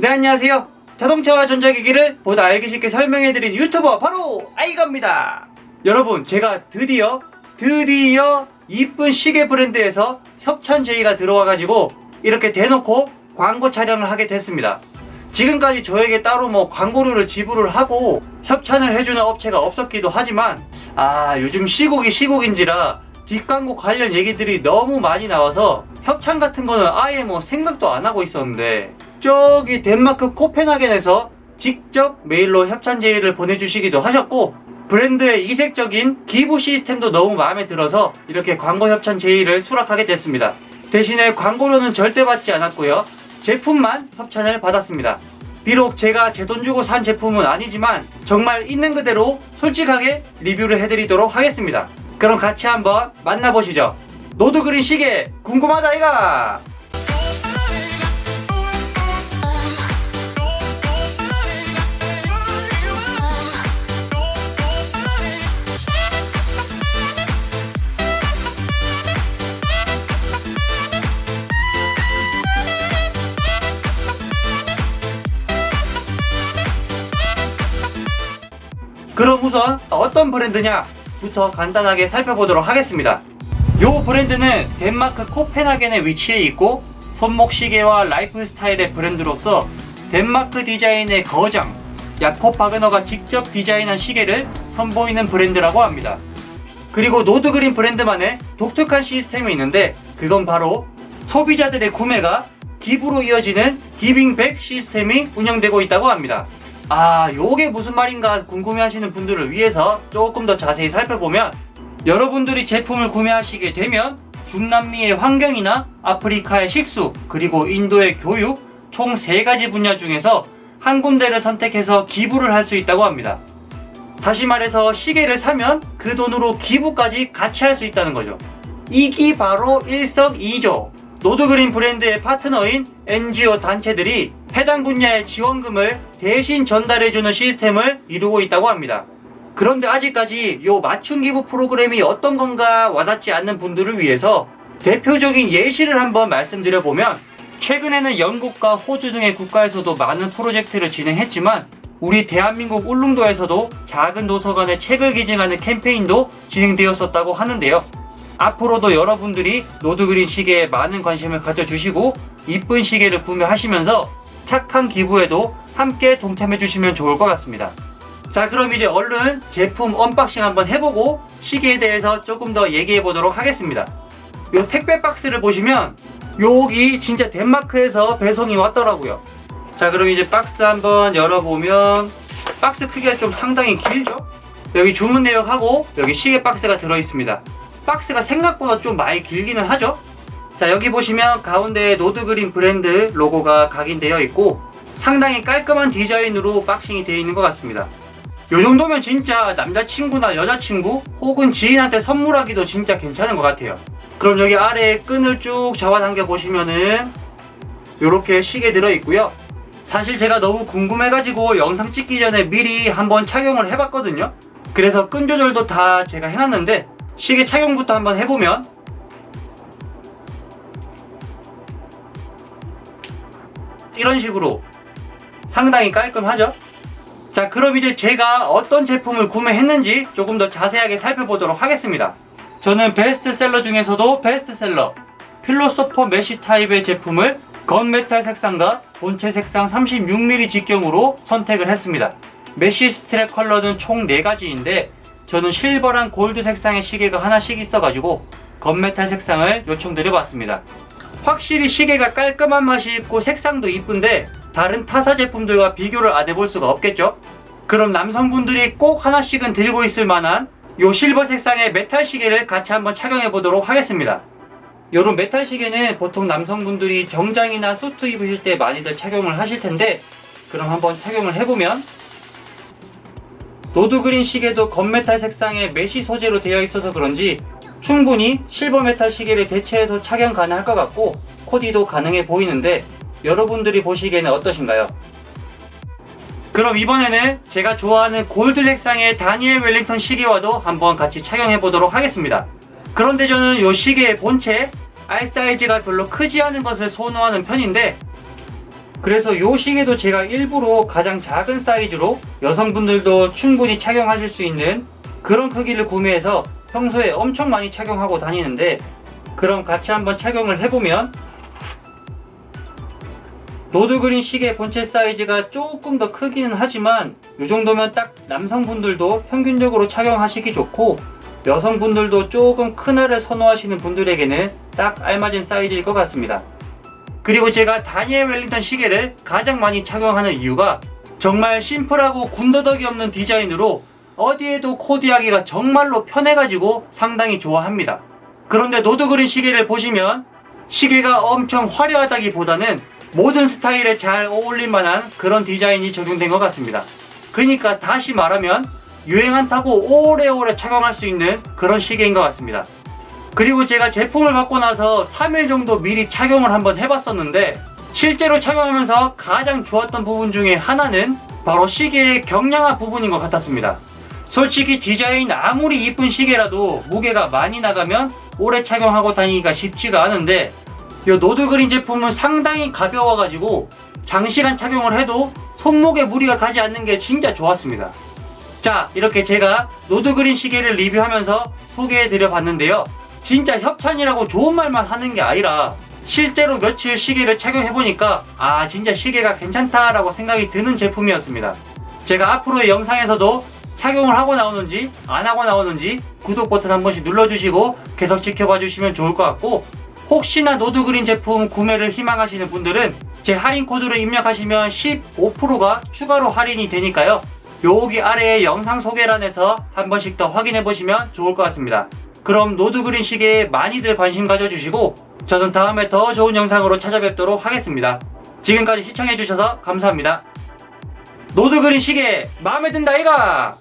네 안녕하세요. 자동차와 전자기기를 보다 알기 쉽게 설명해드린 유튜버 바로 아이가입니다. 여러분 제가 드디어 드디어 이쁜 시계 브랜드에서 협찬 제의가 들어와가지고 이렇게 대놓고 광고 촬영을 하게 됐습니다. 지금까지 저에게 따로 뭐 광고료를 지불을 하고 협찬을 해주는 업체가 없었기도 하지만 아 요즘 시국이 시국인지라 뒷광고 관련 얘기들이 너무 많이 나와서 협찬 같은 거는 아예 뭐 생각도 안 하고 있었는데 저기 덴마크 코펜하겐에서 직접 메일로 협찬 제의를 보내주시기도 하셨고 브랜드의 이색적인 기부 시스템도 너무 마음에 들어서 이렇게 광고 협찬 제의를 수락하게 됐습니다. 대신에 광고료는 절대 받지 않았고요. 제품만 협찬을 받았습니다. 비록 제가 제 돈 주고 산 제품은 아니지만 정말 있는 그대로 솔직하게 리뷰를 해드리도록 하겠습니다. 그럼 같이 한번 만나보시죠. 노드그린 시계 궁금하다 이가! 어떤 브랜드냐부터 간단하게 살펴보도록 하겠습니다. 요 브랜드는 덴마크 코펜하겐에 위치해 있고 손목 시계와 라이프 스타일의 브랜드로서 덴마크 디자인의 거장 야콥 바그너가 직접 디자인한 시계를 선보이는 브랜드라고 합니다. 그리고 노드그린 브랜드만의 독특한 시스템이 있는데 그건 바로 소비자들의 구매가 기부로 이어지는 기빙백 시스템이 운영되고 있다고 합니다. 아, 요게 무슨 말인가 궁금해 하시는 분들을 위해서 조금 더 자세히 살펴보면 여러분들이 제품을 구매하시게 되면 중남미의 환경이나 아프리카의 식수, 그리고 인도의 교육 총세 가지 분야 중에서 한 군데를 선택해서 기부를 할 수 있다고 합니다. 다시 말해서 시계를 사면 그 돈으로 기부까지 같이 할 수 있다는 거죠. 이기 바로 일석이조. 노드그린 브랜드의 파트너인 NGO 단체들이 해당 분야의 지원금을 대신 전달해주는 시스템을 이루고 있다고 합니다. 그런데 아직까지 요 맞춤 기부 프로그램이 어떤 건가 와닿지 않는 분들을 위해서 대표적인 예시를 한번 말씀드려보면 최근에는 영국과 호주 등의 국가에서도 많은 프로젝트를 진행했지만 우리 대한민국 울릉도에서도 작은 도서관에 책을 기증하는 캠페인도 진행되었었다고 하는데요. 앞으로도 여러분들이 노드그린 시계에 많은 관심을 가져주시고 이쁜 시계를 구매하시면서 착한 기부에도 함께 동참해 주시면 좋을 것 같습니다. 자 그럼 이제 얼른 제품 언박싱 한번 해보고 시계에 대해서 조금 더 얘기해 보도록 하겠습니다. 요 택배 박스를 보시면 여기 진짜 덴마크에서 배송이 왔더라고요. 자 그럼 이제 박스 한번 열어보면 박스 크기가 좀 상당히 길죠? 여기 주문 내역하고 여기 시계 박스가 들어있습니다. 박스가 생각보다 좀 많이 길기는 하죠? 자 여기 보시면 가운데 노드그린 브랜드 로고가 각인되어 있고 상당히 깔끔한 디자인으로 박싱이 되어 있는 것 같습니다. 요 정도면 진짜 남자친구나 여자친구 혹은 지인한테 선물하기도 진짜 괜찮은 것 같아요. 그럼 여기 아래에 끈을 쭉 잡아당겨 보시면은 이렇게 시계 들어 있고요. 사실 제가 너무 궁금해가지고 영상 찍기 전에 미리 한번 착용을 해봤거든요. 그래서 끈 조절도 다 제가 해놨는데 시계 착용부터 한번 해보면 이런 식으로 상당히 깔끔하죠? 자 그럼 이제 제가 어떤 제품을 구매했는지 조금 더 자세하게 살펴보도록 하겠습니다. 저는 베스트셀러 중에서도 베스트셀러 필로소퍼 메쉬 타입의 제품을 건메탈 색상과 본체 색상 36mm 직경으로 선택을 했습니다. 메쉬 스트랩 컬러는 총 4가지인데 저는 실버랑 골드 색상의 시계가 하나씩 있어가지고 건메탈 색상을 요청드려봤습니다 확실히 시계가 깔끔한 맛이 있고 색상도 이쁜데 다른 타사 제품들과 비교를 안 해볼 수가 없겠죠? 그럼 남성분들이 꼭 하나씩은 들고 있을 만한 요 실버 색상의 메탈 시계를 같이 한번 착용해 보도록 하겠습니다. 요런 메탈 시계는 보통 남성분들이 정장이나 수트 입으실 때 많이들 착용을 하실 텐데 그럼 한번 착용을 해보면 노드 그린 시계도 건메탈 색상의 메쉬 소재로 되어 있어서 그런지 충분히 실버 메탈 시계를 대체해서 착용 가능할 것 같고 코디도 가능해 보이는데 여러분들이 보시기에는 어떠신가요? 그럼 이번에는 제가 좋아하는 골드 색상의 다니엘 웰링턴 시계와도 한번 같이 착용해 보도록 하겠습니다. 그런데 저는 이 시계의 본체 R 사이즈가 별로 크지 않은 것을 선호하는 편인데 그래서 이 시계도 제가 일부러 가장 작은 사이즈로 여성분들도 충분히 착용하실 수 있는 그런 크기를 구매해서 평소에 엄청 많이 착용하고 다니는데 그럼 같이 한번 착용을 해보면 노드그린 시계 본체 사이즈가 조금 더 크기는 하지만 이 정도면 딱 남성분들도 평균적으로 착용하시기 좋고 여성분들도 조금 큰 알을 선호하시는 분들에게는 딱 알맞은 사이즈일 것 같습니다. 그리고 제가 다니엘 웰링턴 시계를 가장 많이 착용하는 이유가 정말 심플하고 군더더기 없는 디자인으로 어디에도 코디하기가 정말로 편해가지고 상당히 좋아합니다. 그런데 노드그린 시계를 보시면 시계가 엄청 화려하다기보다는 모든 스타일에 잘 어울릴 만한 그런 디자인이 적용된 것 같습니다. 그러니까 다시 말하면 유행 안 타고 오래오래 착용할 수 있는 그런 시계인 것 같습니다. 그리고 제가 제품을 받고 나서 3일 정도 미리 착용을 한번 해봤었는데 실제로 착용하면서 가장 좋았던 부분 중에 하나는 바로 시계의 경량화 부분인 것 같았습니다. 솔직히 디자인 아무리 이쁜 시계라도 무게가 많이 나가면 오래 착용하고 다니기가 쉽지가 않은데 이 노드그린 제품은 상당히 가벼워가지고 장시간 착용을 해도 손목에 무리가 가지 않는 게 진짜 좋았습니다. 자, 이렇게 제가 노드그린 시계를 리뷰하면서 소개해 드려 봤는데요. 진짜 협찬이라고 좋은 말만 하는 게 아니라 실제로 며칠 시계를 착용해 보니까 아, 진짜 시계가 괜찮다라고 생각이 드는 제품이었습니다. 제가 앞으로의 영상에서도 착용을 하고 나오는지 안 하고 나오는지 구독 버튼 한 번씩 눌러주시고 계속 지켜봐 주시면 좋을 것 같고 혹시나 노드그린 제품 구매를 희망하시는 분들은 제 할인 코드를 입력하시면 15%가 추가로 할인이 되니까요. 여기 아래에 영상 소개란에서 한 번씩 더 확인해 보시면 좋을 것 같습니다. 그럼 노드그린 시계에 많이들 관심 가져주시고 저는 다음에 더 좋은 영상으로 찾아뵙도록 하겠습니다. 지금까지 시청해 주셔서 감사합니다. 노드그린 시계 마음에 든다 이가